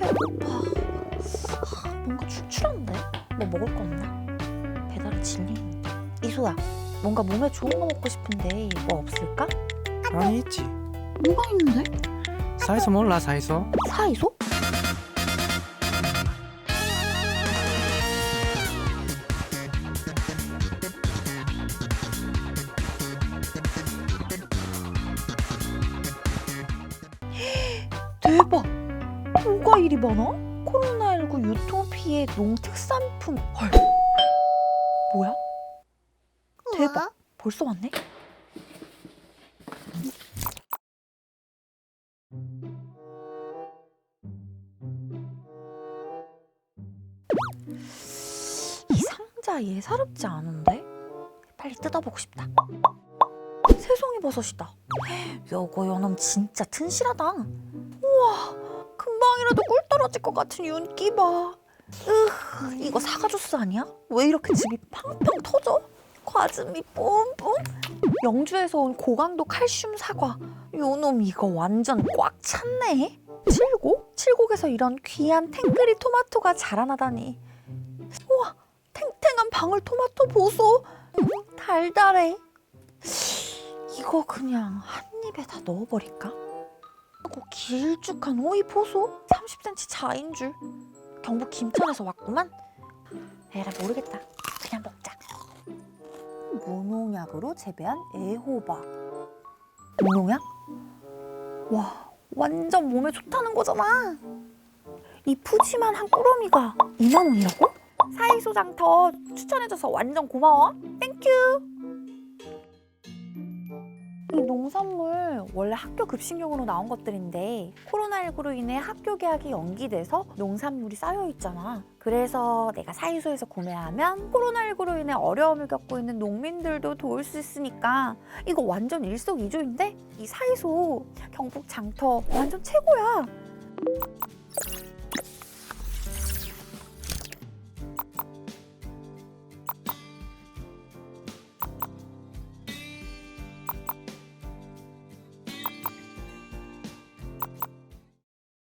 배고파. 아, 뭔가 출출한데? 뭐 먹을 거 없나? 배달의 진리. 이소야, 뭔가 몸에 좋은 거 먹고 싶은데 뭐 없을까? 많이 있지. 뭐가 있는데? 사이소 몰라 사이소? 사이소? 대박! 이리 많아? 코로나19 유통 피해 농특산품 헐 뭐야? 대박 벌써 왔네? 이 상자 예사롭지 않은데? 빨리 뜯어보고 싶다. 새송이 버섯이다. 요거 요놈 진짜 튼실하다. 우와, 금방이라도 꿀 떨어질 것 같은 윤기 봐. 으, 이거 사과 주스 아니야? 왜 이렇게 집이 팡팡 터져? 과즙이 뿜뿜. 영주에서 온 고강도 칼슘 사과. 요놈 이거 완전 꽉 찼네. 칠곡? 칠곡에서 이런 귀한 탱그리 토마토가 자라나다니. 우와, 탱탱한 방울 토마토 보소. 음, 달달해. 이거 그냥 한 입에 다 넣어버릴까? 하고 길쭉한 오이 보소. 30cm 차인 줄. 경북 김천에서 왔구만. 에라 모르겠다. 그냥 먹자. 무농약으로 재배한 애호박. 무농약? 와, 완전 몸에 좋다는 거잖아. 이 푸짐한 한 꾸러미가 2만 원이라고? 사이소장 더 추천해줘서 완전 고마워. 땡큐. 이 농산물 원래 학교 급식용으로 나온 것들인데 코로나19로 인해 학교 개학이 연기돼서 농산물이 쌓여 있잖아. 그래서 내가 사이소에서 구매하면 코로나19로 인해 어려움을 겪고 있는 농민들도 도울 수 있으니까 이거 완전 일석이조인데 이 사이소 경북 장터 완전 최고야.